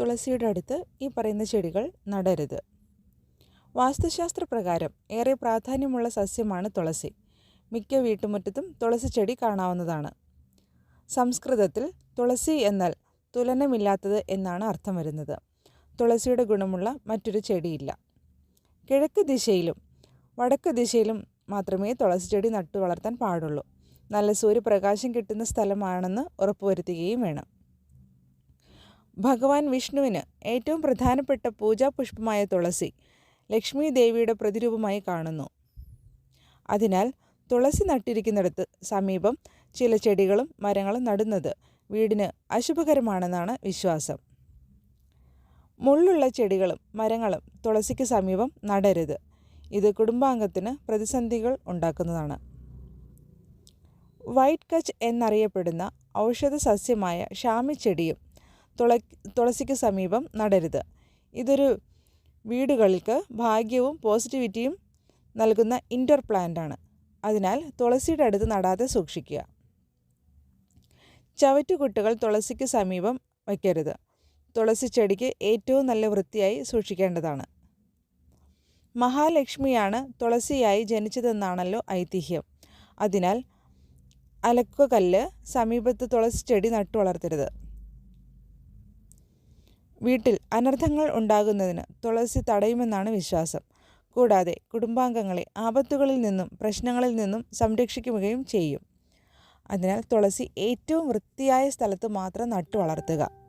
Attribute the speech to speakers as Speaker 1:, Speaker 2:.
Speaker 1: തുളസിയുടെ അടുത്ത് ഈ പറയുന്ന ചെടികൾ നടരുത്. വാസ്തുശാസ്ത്ര പ്രകാരം ഏറെ പ്രാധാന്യമുള്ള സസ്യമാണ് തുളസി. മിക്ക വീട്ടുമുറ്റത്തും തുളസി ചെടി കാണാവുന്നതാണ്. സംസ്കൃതത്തിൽ തുളസി എന്നാൽ തുലനമില്ലാത്തത് എന്നാണ് അർത്ഥം വരുന്നത്. തുളസിയുടെ ഗുണമുള്ള മറ്റൊരു ചെടിയില്ല. കിഴക്ക് ദിശയിലും വടക്ക് ദിശയിലും മാത്രമേ തുളസി ചെടി നട്ടു വളർത്താൻ പാടുള്ളൂ. നല്ല സൂര്യപ്രകാശം കിട്ടുന്ന സ്ഥലമാണെന്ന് ഉറപ്പുവരുത്തുകയും വേണം. ഭഗവാൻ വിഷ്ണുവിന് ഏറ്റവും പ്രധാനപ്പെട്ട പൂജാപുഷ്പമായ തുളസി ലക്ഷ്മി ദേവിയുടെ പ്രതിരൂപമായി കാണുന്നു. അതിനാൽ തുളസി നട്ടിരിക്കുന്നിടത്ത് സമീപം ചില ചെടികളും മരങ്ങളും നടുന്നത് വീടിന് അശുഭകരമാണെന്നാണ് വിശ്വാസം. മുള്ളുള്ള ചെടികളും മരങ്ങളും തുളസിക്ക് സമീപം നടരുത്. ഇത് കുടുംബാംഗത്തിന് പ്രതിസന്ധികൾ ഉണ്ടാക്കുന്നതാണ്. വൈറ്റ് കച്ച് എന്നറിയപ്പെടുന്ന ഔഷധ സസ്യമായ ഷാമി ചെടിയും തുള തുളസിക്ക് സമീപം നടരുത്. ഇതൊരു വീടുകൾക്ക് ഭാഗ്യവും പോസിറ്റിവിറ്റിയും നൽകുന്ന ഇൻഡോർ പ്ലാന്റാണ്. അതിനാൽ തുളസിയുടെ അടുത്ത് നടാതെ സൂക്ഷിക്കുക. ചവറ്റുകുട്ടുകൾ തുളസിക്ക് സമീപം വയ്ക്കരുത്. തുളസി ചെടിക്ക് ഏറ്റവും നല്ല വൃത്തിയായി സൂക്ഷിക്കേണ്ടതാണ്. മഹാലക്ഷ്മിയാണ് തുളസിയായി ജനിച്ചതെന്നാണല്ലോ ഐതിഹ്യം. അതിനാൽ അലക്കുകല്ല് സമീപത്ത് തുളസി ചെടി നട്ടു വളർത്തരുത് വീട്ടിൽ അനർത്ഥങ്ങൾ ഉണ്ടാകുന്നതിന് തുളസി തടയുമെന്നാണ് വിശ്വാസം. കൂടാതെ കുടുംബാംഗങ്ങളെ ആപത്തുകളിൽ നിന്നും പ്രശ്നങ്ങളിൽ നിന്നും സംരക്ഷിക്കുകയും ചെയ്യും. അതിനാൽ തുളസി ഏറ്റവും വൃത്തിയായ സ്ഥലത്ത് മാത്രം നട്ടു വളർത്തുക.